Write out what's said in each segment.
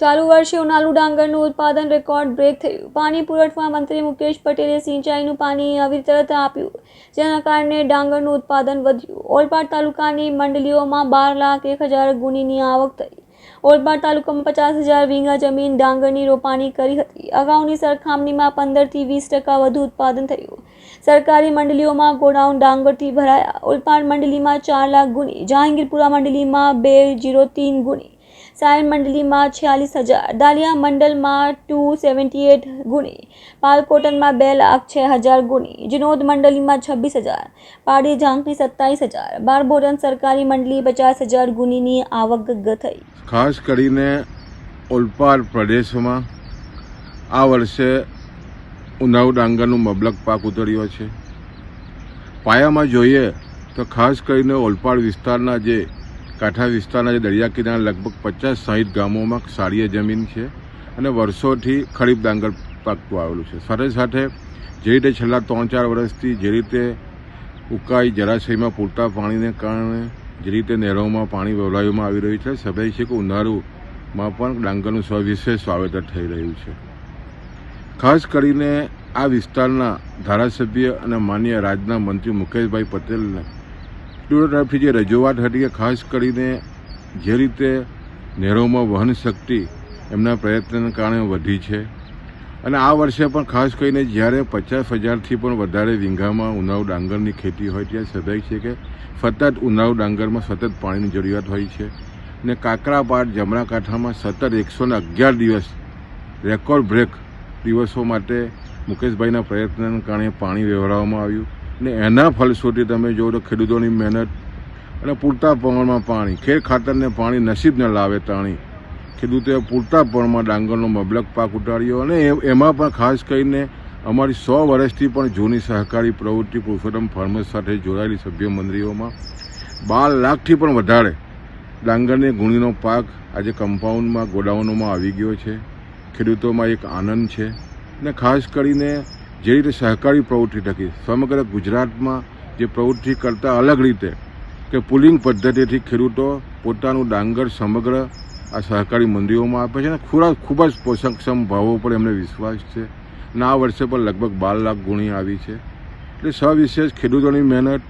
ચાલુ વર્ષે ઉનાળુ ડાંગરનું ઉત્પાદન રેકોર્ડ બ્રેક થયું. પાણી પુરવઠા મંત્રી મુકેશ પટેલે સિંચાઈનું પાણી આવી તરત આપ્યું, જેના કારણે ડાંગરનું ઉત્પાદન વધ્યું. ઓલપાડ તાલુકાની મંડળીઓમાં બાર લાખ એક હજાર ગુણીની આવક થઈ. ઓલપાડ તાલુકામાં પચાસ હજાર વીંગા જમીન ડાંગરની રોપાણી કરી હતી. અગાઉની સરખામણીમાં પંદરથી વીસ ટકા વધુ ઉત્પાદન થયું. સરકારી મંડળીઓમાં ગોડાઉન ડાંગરથી ભરાયા. ઓલપાડ મંડળીમાં ચાર લાખ ગુણી, જહાંગીરપુરા મંડળીમાં બે, જીરો, તીન ગુણી. સાયણ મંડળીમાં છ્યાલીસ હજાર, દાલિયા મંડળમાં ટુ સેવન્ટી એટ ગુણી, પાલકોટનમાં બે લાખ છ હજાર ગુણી, જિનોદ મંડળીમાં છવ્વીસ હજાર, પાડી ઝાંખની સત્તાવીસ હજાર, બારબોરન સરકારી મંડળી પચાસ હજાર ગુણીની આવક થઈ. ખાસ કરીને ઓલપાડ પ્રદેશમાં આ વર્ષે ઉનાવ ડાંગરનું મબલક પાક ઉતર્યો છે. પાયામાં જોઈએ તો ખાસ કરીને ઓલપાડ વિસ્તારના જે કાંઠા વિસ્તારના જે દરિયા કિનારા લગભગ પચાસ સાહીઠ ગામોમાં સારીય જમીન છે અને વર્ષોથી ખરીફ ડાંગર પાકતું આવેલું છે. સાથે સાથે જે રીતે છેલ્લા ત્રણ ચાર વર્ષથી જે રીતે ઉકાઈ જળાશયમાં પૂરતા પાણીને કારણે જે રીતે નહેરોમાં પાણી વવડાવવામાં આવી રહ્યું છે સભાઈ છે કે ઉનાળુમાં પણ ડાંગરનું સવિશેષ વાવેતર થઈ રહ્યું છે. ખાસ કરીને આ વિસ્તારના ધારાસભ્ય અને માન્ય રાજના મંત્રી મુકેશભાઈ પટેલને તેઓ તરફથી જે રજૂઆત હતી કે ખાસ કરીને જે રીતે નહેરોમાં વહન શક્તિ એમના પ્રયત્નને કારણે વધી છે. અને આ વર્ષે પણ ખાસ કરીને જ્યારે પચાસ હજારથી પણ વધારે વીંઘામાં ઉનાળુ ડાંગરની ખેતી હોય ત્યારે સદાય છે કે સતત ઉનાળુ ડાંગરમાં સતત પાણીની જરૂરિયાત હોય છે. ને કાકરાપાટ જમણા કાંઠામાં સતત એકસો ને અગિયાર દિવસ રેકોર્ડ બ્રેક દિવસો માટે મુકેશભાઈના પ્રયત્નને કારણે પાણી વ્યવહારવામાં આવ્યું. ને એના ફલશ્રુતિ તમે જુઓ તો ખેડૂતોની મહેનત અને પૂરતા પ્રમાણમાં પાણી, ખેર ખાતરને પાણી નસીબ ન લાવે તાણી. ખેડૂતોએ પૂરતા પ્રમાણમાં ડાંગરનો મબલક પાક ઉટાડ્યો અને એમાં પણ ખાસ કરીને અમારી સો વર્ષથી પણ જૂની સહકારી પ્રવૃત્તિ પુરુષોત્તમ ફાર્મર્સ સાથે જોડાયેલી સભ્ય મંડળીઓમાં બાર લાખથી પણ વધારે ડાંગરની ગુણીનો પાક આજે કમ્પાઉન્ડમાં, ગોડાઉનોમાં આવી ગયો છે. ખેડૂતોમાં એક આનંદ છે. ને ખાસ કરીને જે રીતે સહકારી પ્રવૃત્તિ થકી સમગ્ર ગુજરાતમાં જે પ્રવૃત્તિ કરતાં અલગ રીતે કે પુલિંગ પદ્ધતિથી ખેડૂતો પોતાનું ડાંગર સમગ્ર આ સહકારી મંડીઓમાં આપે છે અને ખોરાક ખૂબ જ પોષકક્ષમ ભાવો પર એમને વિશ્વાસ છે અને આ વર્ષે પણ લગભગ બાર લાખ ગુણી આવી છે. એટલે સવિશેષ ખેડૂતોની મહેનત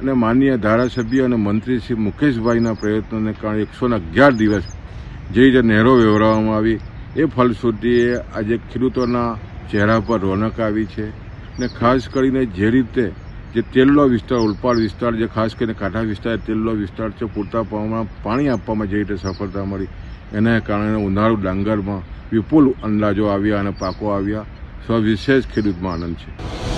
અને માનનીય ધારાસભ્ય અને મંત્રી શ્રી મુકેશભાઈના પ્રયત્નોને કારણે એકસો ને અગિયાર દિવસ જે રીતે નહેરો વ્યવહારવામાં આવી, એ ફલશ્રુતિએ આજે ખેડૂતોના ચહેરા પર રોનક આવી છે ને ખાસ કરીને જે રીતે જે તેલનો વિસ્તાર, ઉલપાડ વિસ્તાર જે ખાસ કરીને કાંઠા વિસ્તાર તેલનો વિસ્તાર છે, પૂરતા પ્રમાણમાં પાણી આપવામાં જે રીતે સફળતા મળી, એના કારણે ઉનાળુ ડાંગરમાં વિપુલ અંદાજો આવ્યા અને પાકો આવ્યા. સવિશેષ ખેડૂતમાં આનંદ છે.